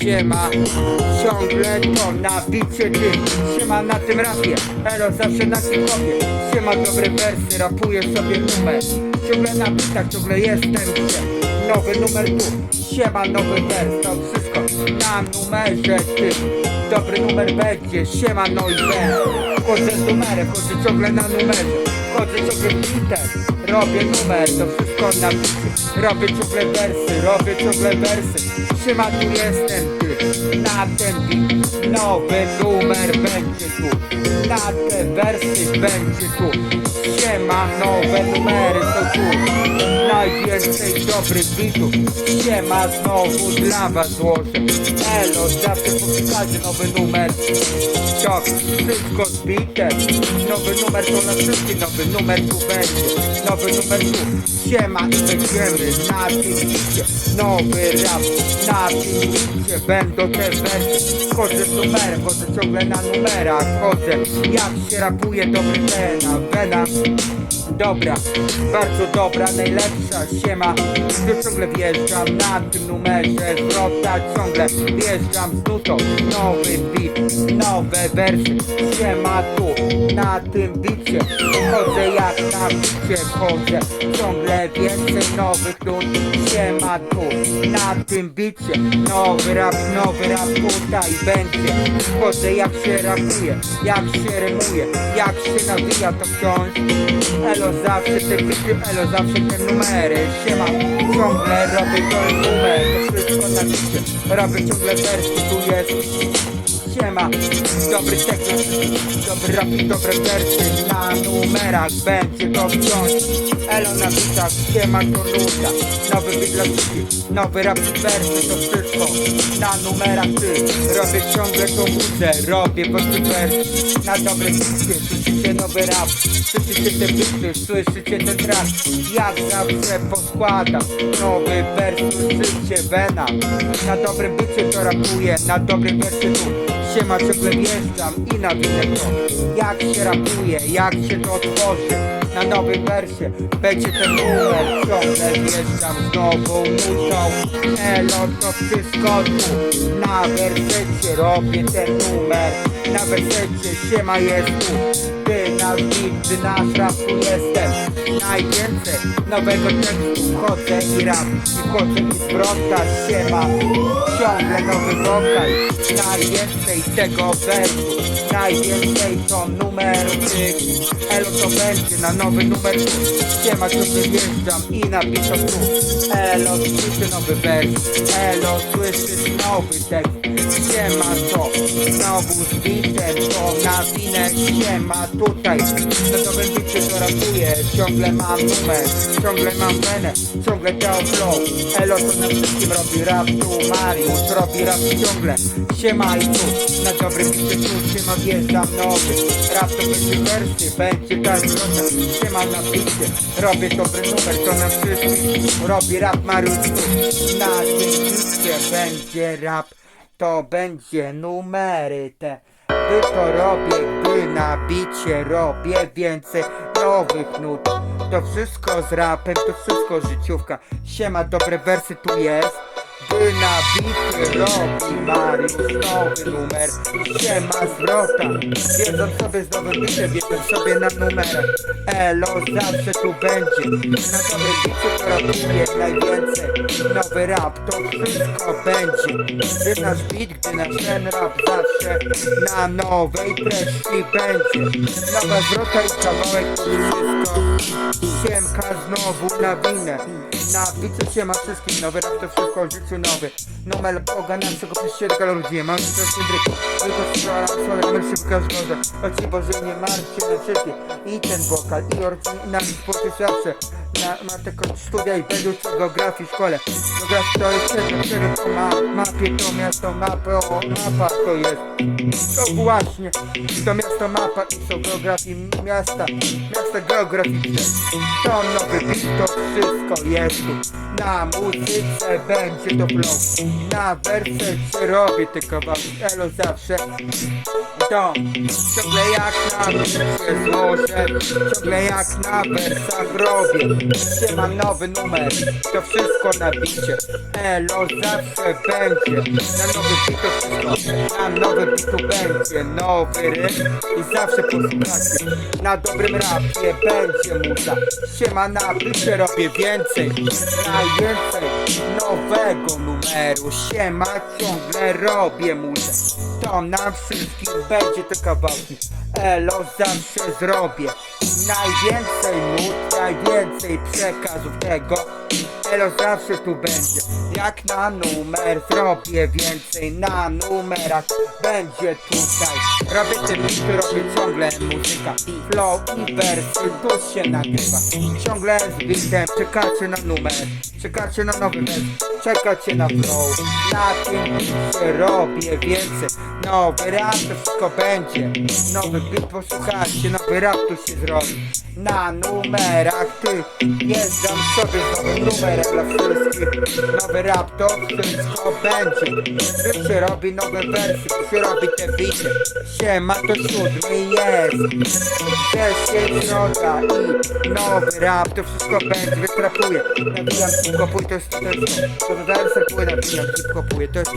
Siema, ciągle to na bicie ty Siema na tym rapie, elo zawsze na hip-hopie Siema dobre wersy, rapuję sobie numer. Ciągle na bitach, ciągle jestem gdzie. Nowy numer tu, siema nowy wers To wszystko na numerze. Ty. Dobry numer będzie, siema no i wers Chodzę z numerem, chodzę ciągle na numerze Chodzę ciągle bitem, robię numer To wszystko na bicie, robię ciągle wersy Robię ciągle wersy. Siema tu jestem ty, na ten beat Nowy numer będzie tu. Na te wersy będzie tu Siema, nowe numery są tu. Najwięcej dobrych bitów Siema, znowu dla was złożę Elo, zawsze posłuchajcie nowy numer. Tak, wszystko zbite. Nowy numer to na wszystkie Nowy numer tu będzie. Nowy numer tu. Siema i będziemy na tym Nowy rap na tym Będą te wersy Chodzę z numerem, chodzę ciągle na numerach. Chodzę jak się rapuje dobry wena Wena Dobra, bardzo dobra, najlepsza siema. Tu ciągle wjeżdżam na tym numerze Zwrota ciągle. Wjeżdżam z nutą Nowy beat, nowe wersy Siema tu, na tym bicie. Chodzę jak na bicie chodzę. Ciągle więcej nowych nut Siema tu, na tym bicie. Nowy rap, nowy rap tutaj będzie. Chodzę jak się rapuje, jak się rymuje Jak się nawija to wciąż. Elo zawsze te bity, elo zawsze te numery Siema, ciągle robię ten numer To wszystko na bicie. Robię ciągle wersy, tu jest Siema, dobry tekst, dobry rap i dobre wersy. Na numerach będzie to wciąż. Elo na bitach, siema to nuta Nowy bit dla ludzi, nowy rap i wersy To wszystko. Na numerach ty Robię ciągle tą muzę, robię po wersy. Na dobre bicie, słyszycie nowy rap. Słyszycie te bity, słyszycie ten track Jak zawsze poskładam Nowy wers, słyszycie wena. Na dobrym bicie to rapuję, na dobrym wersie tu Siema ciągle wjeżdżam i nawinę to Jak się rapuje, jak się to tworzy? Na nowym wersie będzie ten numer. Ciągle wjeżdżam z nową nutą Elo to wszystko tu. Na wersecie robię ten numer. Na wersecie siema jest tu Ty nasz rap tu jestem. Najwięcej nowego tekstu Wchodzę i rap. I wchodzę i zwrota siema Ciągle nowy wokal. Najwięcej tego wersu Najwięcej to numer tych. Elo to będzie na nowy numer tu. Siema ciągle wjeżdżam i napiszę tu. Elo słyszy nowy wers. Elo słyszysz nowy tekst. Siema to znowu z To nawinę siema tutaj Na nowym bicie to Ciągle mam numer Ciągle mam wenę Ciągle to flow Elo to na wszystkim robi rap tu Mariusz robi rap ciągle. Siema i tu Na dobrym bicie tu Siema wjeżdżam nowy Rap to będzie wersy Będzie ta zwrota Siema na bicie Robię dobry numer To na wszystkim Robi rap Mariusz tu Na tym bicie będzie rap to będzie numery te Gdy to robię, gdy na bicie robię więcej nowych nut. To wszystko z rapem, to wszystko życiówka. Siema, dobre wersy tu jest Gdy na bicie robi Mariusz nowy numer. Siema zwrota. Wiedzą sobie z nowym bitem, wiedzą sobie na numerach Elo zawsze tu będzie. Na dobrym bicie to rapuję najwięcej. Nowy rap to wszystko będzie. Gdy nasz beat, gdy nasz ten rap zawsze Na nowej treści będzie. Nowa zwrota i kawałek wszystko. Siemka znowu na winę. Na bicie się ma wszystkich Nowy rap to wszystko w życiu nowy Numer ogarniam czego przez ścierka ludzi Mam się też dryku Tylko strzela swoje numer szybka zgoda Chodź Boże nie martw się na wszystkie I ten wokal i orcin i na sporty zawsze ma tylko studia i według geografii w szkole. Geografii to jest jedno, czego to ma mapie to miasto mapę, o mapa to jest. To właśnie, to miasto mapa i to geografii miasta, miasta geograficzne. To nowy beat, to wszystko jest tu. Na muzyce będzie to flow. Na wersecie robię te kawałki, elo zawsze. To ciągle jak na się złożę Ciągle jak na wersach robię Siema nowy numer, to wszystko na bicie Elo zawsze będzie. Na nowy bit to wszystko. Na nowy bitu będzie. Nowy rym i zawsze posłuchacie Na dobrym rapie będzie muza. Siema na bicie robię więcej. Na więcej nowego numeru. Siema ciągle robię muzę To nam wszystkim będzie te kawałki Elo zawsze zrobię Najwięcej nut, najwięcej przekazów tego. Elo zawsze tu będzie. Jak na numer zrobię więcej Na numerach będzie tutaj. Robię te bity, robię ciągle muzyka Flow i wersy, tu się nagrywa. Ciągle z bitem, czekacie na numer Czekacie na nowy wers Czekacie na flow. Na tym robię więcej. Nowy rap to wszystko będzie. Nowy beat posłuchajcie, nowy rap tu się zrobi. Na numerach ty Jeżdżam sobie z nowym dla wszystkich. Nowy rap to wszystko będzie. Tu się robi nowe wersy, się robi te bity Siema to siódmy jest. Wreszcie środa i nowy rap to wszystko będzie. Więc rapuję, nabijam, hip-hopuję, to jest to, jest to To wersy płynę, hip-hopuję, to jest